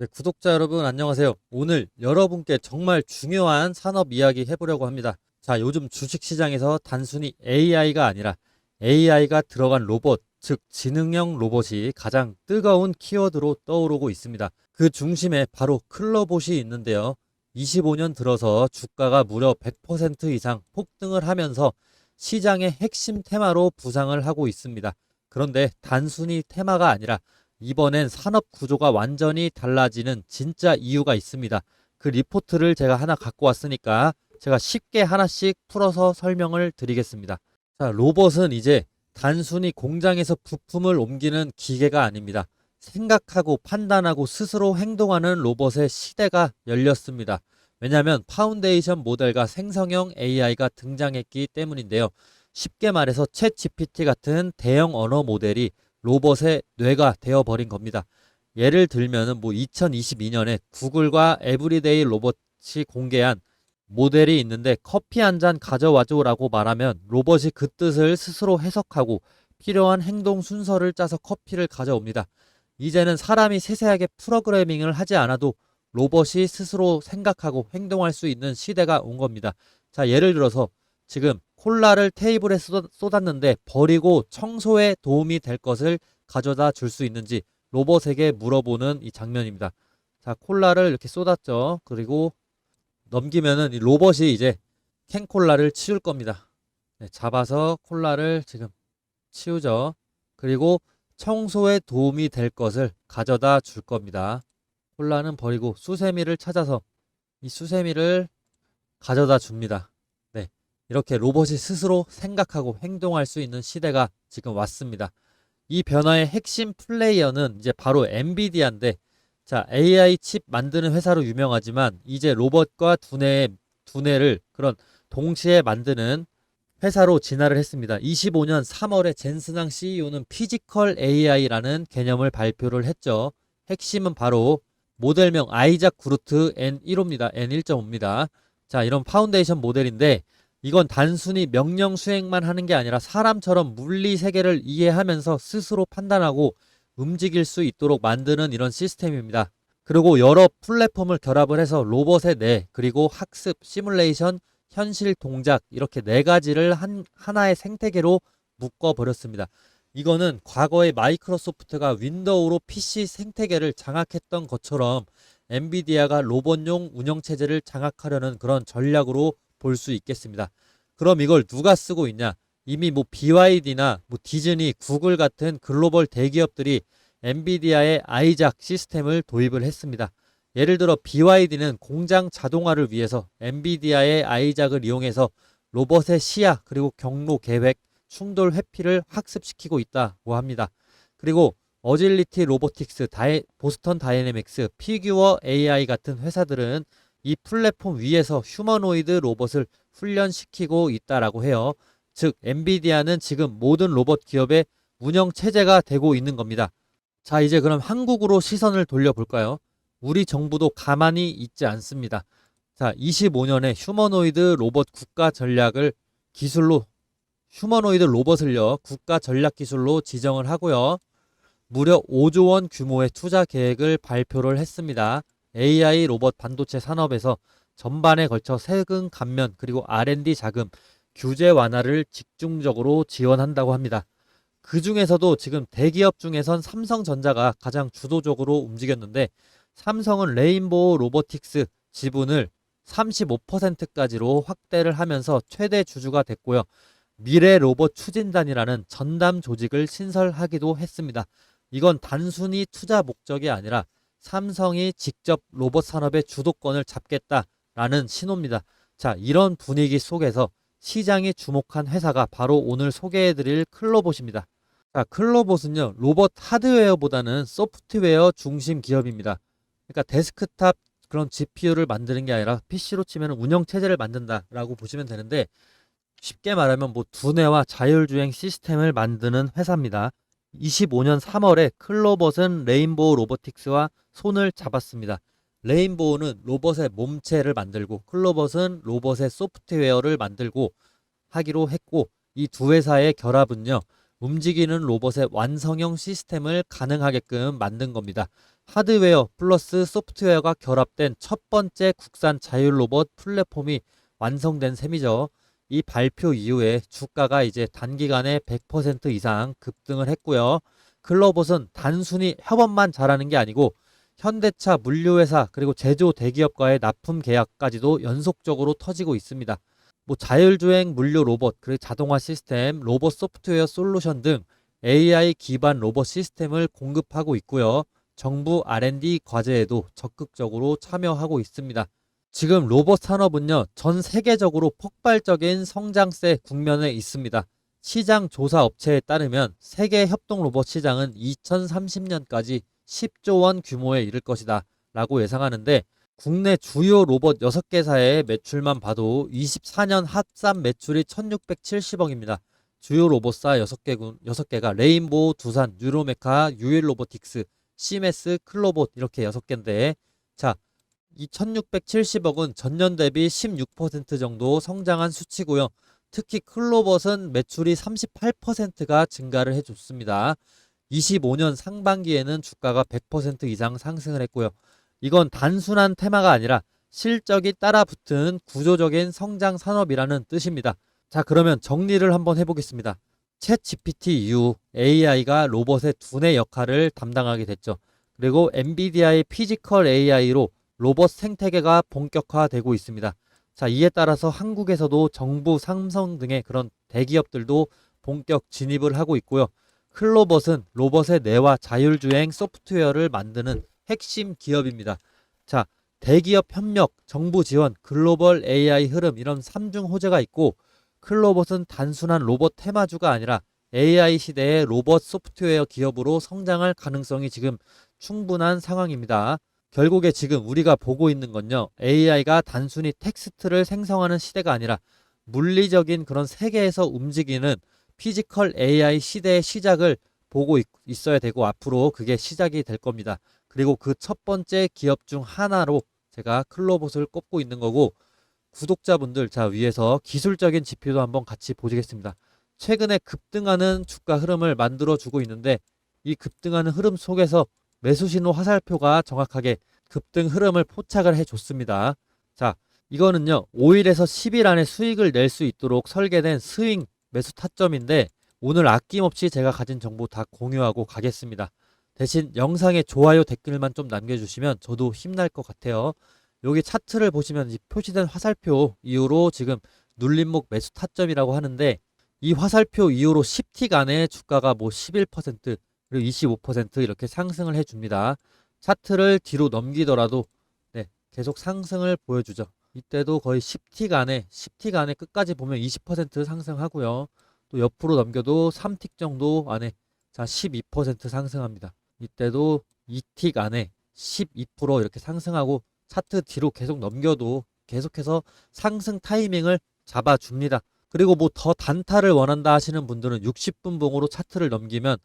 네, 구독자 여러분 안녕하세요. 오늘 여러분께 정말 중요한 산업 이야기 해보려고 합니다. 자, 요즘 주식 시장에서 단순히 AI가 아니라 AI가 들어간 로봇, 즉 지능형 로봇이 가장 뜨거운 키워드로 떠오르고 있습니다. 그 중심에 바로 클로봇이 있는데요. 25년 들어서 주가가 무려 100% 이상 폭등을 하면서 시장의 핵심 테마로 부상을 하고 있습니다. 그런데 단순히 테마가 아니라 이번엔 산업 구조가 완전히 달라지는 진짜 이유가 있습니다. 그 리포트를 제가 하나 갖고 왔으니까 제가 쉽게 하나씩 풀어서 설명을 드리겠습니다. 자, 로봇은 이제 단순히 공장에서 부품을 옮기는 기계가 아닙니다. 생각하고 판단하고 스스로 행동하는 로봇의 시대가 열렸습니다. 왜냐하면 파운데이션 모델과 생성형 AI가 등장했기 때문인데요. 쉽게 말해서 챗 GPT 같은 대형 언어 모델이 로봇의 뇌가 되어버린 겁니다. 예를 들면은 뭐 2022년에 구글과 에브리데이 로봇이 공개한 모델이 있는데 커피 한 잔 가져와줘라고 말하면 로봇이 그 뜻을 스스로 해석하고 필요한 행동 순서를 짜서 커피를 가져옵니다. 이제는 사람이 세세하게 프로그래밍을 하지 않아도 로봇이 스스로 생각하고 행동할 수 있는 시대가 온 겁니다. 자, 예를 들어서 지금 콜라를 테이블에 쏟- 쏟았는데 버리고 청소에 도움이 될 것을 가져다 줄 수 있는지 로봇에게 물어보는 이 장면입니다. 자, 콜라를 이렇게 쏟았죠. 그리고 넘기면은 이 로봇이 이제 캔 콜라를 치울 겁니다. 네, 잡아서 콜라를 지금 치우죠. 그리고 청소에 도움이 될 것을 가져다 줄 겁니다. 콜라는 버리고 수세미를 찾아서 이 수세미를 가져다 줍니다. 네. 이렇게 로봇이 스스로 생각하고 행동할 수 있는 시대가 지금 왔습니다. 이 변화의 핵심 플레이어는 이제 바로 엔비디아인데 자, AI 칩 만드는 회사로 유명하지만 이제 로봇과 두뇌의 두뇌를 그런 동시에 만드는 회사로 진화를 했습니다. 25년 3월에 젠스낭 CEO는 피지컬 AI라는 개념을 발표를 했죠. 핵심은 바로 모델명 아이작 그루트 N1호입니다. N1.5입니다. 자, 이런 파운데이션 모델인데 이건 단순히 명령 수행만 하는 게 아니라 사람처럼 물리 세계를 이해하면서 스스로 판단하고 움직일 수 있도록 만드는 이런 시스템입니다. 그리고 여러 플랫폼을 결합을 해서 로봇의 뇌, 그리고 학습, 시뮬레이션, 현실 동작 이렇게 네 가지를 한 하나의 생태계로 묶어 버렸습니다. 이거는 과거에 마이크로소프트가 윈도우로 PC 생태계를 장악했던 것처럼 엔비디아가 로봇용 운영 체제를 장악하려는 그런 전략으로 볼 수 있겠습니다. 그럼 이걸 누가 쓰고 있냐? 이미 뭐 BYD나 뭐 디즈니, 구글 같은 글로벌 대기업들이 엔비디아의 아이작 시스템을 도입을 했습니다. 예를 들어 BYD는 공장 자동화를 위해서 엔비디아의 아이작을 이용해서 로봇의 시야 그리고 경로 계획, 충돌 회피를 학습시키고 있다고 합니다. 그리고 어질리티 로보틱스, 다이, 보스턴 다이내믹스, 피규어 AI 같은 회사들은 이 플랫폼 위에서 휴머노이드 로봇을 훈련시키고 있다라고 해요. 즉 엔비디아는 지금 모든 로봇 기업의 운영 체제가 되고 있는 겁니다. 자, 이제 그럼 한국으로 시선을 돌려볼까요? 우리 정부도 가만히 있지 않습니다. 자, 25년에 휴머노이드 로봇 국가 전략을 기술로 휴머노이드 로봇을요 국가 전략 기술로 지정을 하고요. 무려 5조 원 규모의 투자 계획을 발표를 했습니다. AI 로봇 반도체 산업에서 전반에 걸쳐 세금 감면 그리고 R&D 자금, 규제 완화를 집중적으로 지원한다고 합니다. 그 중에서도 지금 대기업 중에선 삼성전자가 가장 주도적으로 움직였는데 삼성은 레인보우 로보틱스 지분을 35%까지로 확대를 하면서 최대 주주가 됐고요. 미래 로봇 추진단이라는 전담 조직을 신설하기도 했습니다. 이건 단순히 투자 목적이 아니라 삼성이 직접 로봇 산업의 주도권을 잡겠다라는 신호입니다. 자, 이런 분위기 속에서 시장이 주목한 회사가 바로 오늘 소개해드릴 클로봇입니다. 자, 클로봇은요, 로봇 하드웨어보다는 소프트웨어 중심 기업입니다. 그러니까 데스크탑 그런 GPU를 만드는 게 아니라 PC로 치면 운영 체제를 만든다라고 보시면 되는데 쉽게 말하면 뭐 두뇌와 자율주행 시스템을 만드는 회사입니다. 25년 3월에 클로봇은 레인보우 로보틱스와 손을 잡았습니다. 레인보우는 로봇의 몸체를 만들고 클로봇은 로봇의 소프트웨어를 만들고 하기로 했고 이 두 회사의 결합은요 움직이는 로봇의 완성형 시스템을 가능하게끔 만든 겁니다. 하드웨어 플러스 소프트웨어가 결합된 첫 번째 국산 자율 로봇 플랫폼이 완성된 셈이죠. 이 발표 이후에 주가가 이제 단기간에 100% 이상 급등을 했고요. 클로봇은 단순히 협업만 잘하는 게 아니고 현대차 물류회사 그리고 제조 대기업과의 납품 계약까지도 연속적으로 터지고 있습니다. 뭐 자율주행 물류 로봇, 그리고 자동화 시스템, 로봇 소프트웨어 솔루션 등 AI 기반 로봇 시스템을 공급하고 있고요. 정부 R&D 과제에도 적극적으로 참여하고 있습니다. 지금 로봇 산업은요, 전 세계적으로 폭발적인 성장세 국면에 있습니다. 시장 조사 업체에 따르면 세계 협동 로봇 시장은 2030년까지 10조 원 규모에 이를 것이다 라고 예상하는데 국내 주요 로봇 6개사의 매출만 봐도 24년 합산 매출이 1670억입니다. 주요 로봇사 6개, 6개가 레인보우, 두산, 유로메카, 유일 로보틱스, 시메스, 클로봇 이렇게 6개인데 자, 이 1670억은 전년 대비 16% 정도 성장한 수치고요. 특히 클로봇은 매출이 38%가 증가를 해줬습니다. 25년 상반기에는 주가가 100% 이상 상승을 했고요. 이건 단순한 테마가 아니라 실적이 따라붙은 구조적인 성장 산업이라는 뜻입니다. 자, 그러면 정리를 한번 해보겠습니다. 챗 GPT 이후 AI가 로봇의 두뇌 역할을 담당하게 됐죠. 그리고 엔비디아의 피지컬 AI로 로봇 생태계가 본격화되고 있습니다. 자, 이에 따라서 한국에서도 정부, 삼성 등의 그런 대기업들도 본격 진입을 하고 있고요. 클로봇은 로봇의 뇌와 자율주행 소프트웨어를 만드는 핵심 기업입니다. 자, 대기업 협력, 정부 지원, 글로벌 AI 흐름 이런 삼중 호재가 있고 클로봇은 단순한 로봇 테마주가 아니라 AI 시대의 로봇 소프트웨어 기업으로 성장할 가능성이 지금 충분한 상황입니다. 결국에 지금 우리가 보고 있는 건요. AI가 단순히 텍스트를 생성하는 시대가 아니라 물리적인 그런 세계에서 움직이는 피지컬 AI 시대의 시작을 보고 있, 있어야 되고 앞으로 그게 시작이 될 겁니다. 그리고 그 첫 번째 기업 중 하나로 제가 클로봇을 꼽고 있는 거고 구독자분들 자 위에서 기술적인 지표도 한번 같이 보시겠습니다. 최근에 급등하는 주가 흐름을 만들어 주고 있는데 이 급등하는 흐름 속에서 매수 신호 화살표가 정확하게 급등 흐름을 포착을 해 줬습니다. 자, 이거는요. 5일에서 10일 안에 수익을 낼 수 있도록 설계된 스윙 매수 타점인데 오늘 아낌없이 제가 가진 정보 다 공유하고 가겠습니다. 대신 영상에 좋아요 댓글만 좀 남겨주시면 저도 힘날 것 같아요. 여기 차트를 보시면 이 표시된 화살표 이후로 지금 눌림목 매수 타점이라고 하는데 이 화살표 이후로 10틱 안에 주가가 뭐 11% 그리고 25% 이렇게 상승을 해줍니다. 차트를 뒤로 넘기더라도 네, 계속 상승을 보여주죠. 이때도 거의 10틱 안에 10틱 안에 끝까지 보면 20% 상승하고요. 또 옆으로 넘겨도 3틱 정도 안에 자 12% 상승합니다. 이때도 2틱 안에 12% 이렇게 상승하고 차트 뒤로 계속 넘겨도 계속해서 상승 타이밍을 잡아줍니다. 그리고 뭐 더 단타를 원한다 하시는 분들은 60분 봉으로 차트를 넘기면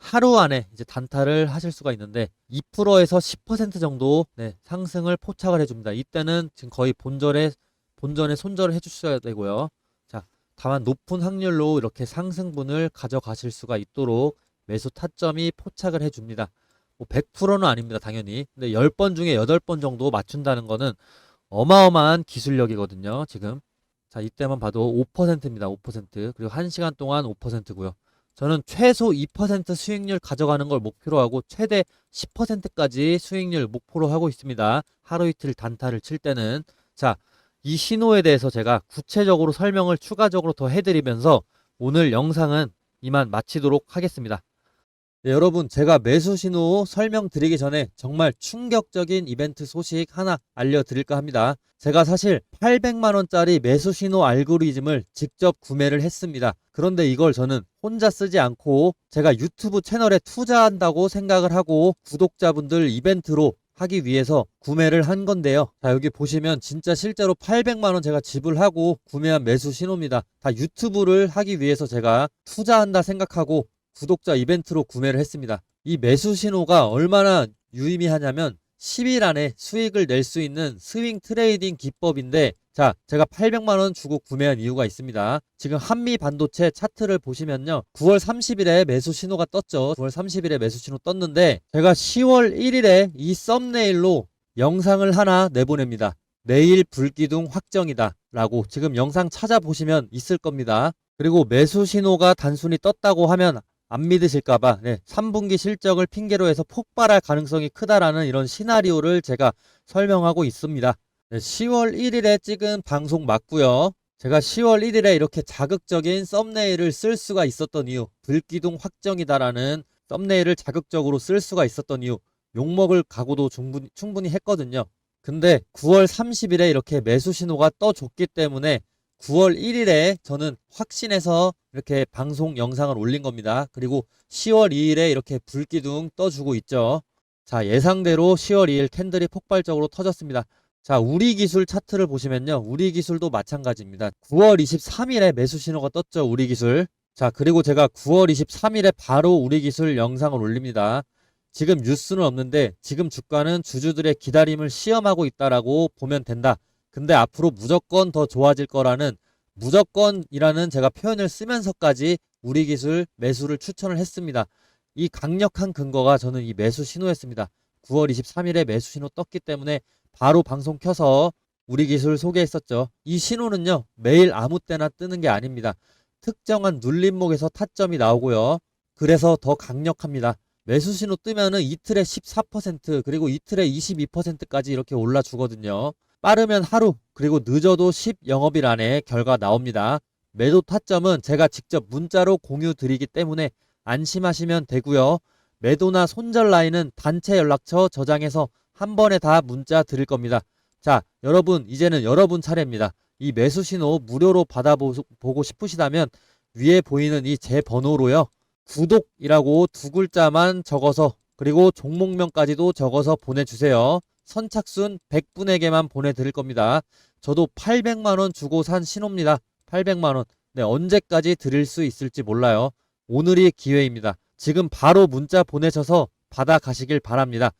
하루 안에 이제 단타를 하실 수가 있는데 2%에서 10% 정도 네, 상승을 포착을 해줍니다. 이때는 지금 거의 본전에 본전에 손절을 해주셔야 되고요. 자, 다만 높은 확률로 이렇게 상승분을 가져가실 수가 있도록 매수 타점이 포착을 해줍니다. 뭐 100%는 아닙니다, 당연히. 근데 10번 중에 8번 정도 맞춘다는 거는 어마어마한 기술력이거든요, 지금. 자, 이때만 봐도 5%입니다, 5%. 그리고 1시간 동안 5%고요. 저는 최소 2% 수익률 가져가는 걸 목표로 하고 최대 10%까지 수익률 목표로 하고 있습니다. 하루 이틀 단타를 칠 때는. 자, 이 신호에 대해서 제가 구체적으로 설명을 추가적으로 더 해드리면서 오늘 영상은 이만 마치도록 하겠습니다. 네, 여러분, 제가 매수 신호 설명드리기 전에 정말 충격적인 이벤트 소식 하나 알려드릴까 합니다. 제가 사실 800만원짜리 매수 신호 알고리즘을 직접 구매를 했습니다. 그런데 이걸 저는 혼자 쓰지 않고 제가 유튜브 채널에 투자한다고 생각을 하고 구독자분들 이벤트로 하기 위해서 구매를 한 건데요. 자, 여기 보시면 진짜 실제로 800만원 제가 지불하고 구매한 매수 신호입니다. 다 유튜브를 하기 위해서 제가 투자한다 생각하고 구독자 이벤트로 구매를 했습니다. 이 매수 신호가 얼마나 유의미하냐면 10일 안에 수익을 낼 수 있는 스윙 트레이딩 기법인데 자, 제가 800만 원 주고 구매한 이유가 있습니다. 지금 한미 반도체 차트를 보시면요. 9월 30일에 매수 신호가 떴죠. 9월 30일에 매수 신호 떴는데 제가 10월 1일에 이 썸네일로 영상을 하나 내보냅니다. 내일 불기둥 확정이다. 라고 지금 영상 찾아보시면 있을 겁니다. 그리고 매수 신호가 단순히 떴다고 하면 안 믿으실까봐 네, 3분기 실적을 핑계로 해서 폭발할 가능성이 크다라는 이런 시나리오를 제가 설명하고 있습니다. 네, 10월 1일에 찍은 방송 맞고요. 제가 10월 1일에 이렇게 자극적인 썸네일을 쓸 수가 있었던 이유, 불기둥 확정이다라는 썸네일을 자극적으로 쓸 수가 있었던 이유, 욕먹을 각오도 충분히, 충분히 했거든요. 근데 9월 30일에 이렇게 매수 신호가 떠줬기 때문에 9월 1일에 저는 확신해서 이렇게 방송 영상을 올린 겁니다. 그리고 10월 2일에 이렇게 불기둥 떠주고 있죠. 자, 예상대로 10월 2일 캔들이 폭발적으로 터졌습니다. 자, 우리 기술 차트를 보시면요. 우리 기술도 마찬가지입니다. 9월 23일에 매수 신호가 떴죠. 우리 기술. 자, 그리고 제가 9월 23일에 바로 우리 기술 영상을 올립니다. 지금 뉴스는 없는데 지금 주가는 주주들의 기다림을 시험하고 있다라고 보면 된다. 근데 앞으로 무조건 더 좋아질 거라는 무조건이라는 제가 표현을 쓰면서까지 우리 기술 매수를 추천을 했습니다. 이 강력한 근거가 저는 이 매수 신호였습니다. 9월 23일에 매수 신호 떴기 때문에 바로 방송 켜서 우리 기술 소개했었죠. 이 신호는요, 매일 아무 때나 뜨는 게 아닙니다. 특정한 눌림목에서 타점이 나오고요. 그래서 더 강력합니다. 매수 신호 뜨면은 이틀에 14% 그리고 이틀에 22%까지 이렇게 올라 주거든요. 빠르면 하루 그리고 늦어도 10 영업일 안에 결과 나옵니다. 매도 타점은 제가 직접 문자로 공유 드리기 때문에 안심하시면 되고요. 매도나 손절 라인은 단체 연락처 저장해서 한 번에 다 문자 드릴 겁니다. 자, 여러분 이제는 여러분 차례입니다. 이 매수 신호 무료로 받아보고 싶으시다면 위에 보이는 이 제 번호로요. 구독이라고 두 글자만 적어서 그리고 종목명까지도 적어서 보내주세요. 선착순 100분에게만 보내드릴 겁니다. 저도 800만원 주고 산 신호입니다. 800만원. 네, 언제까지 드릴 수 있을지 몰라요. 오늘이 기회입니다. 지금 바로 문자 보내셔서 받아 가시길 바랍니다.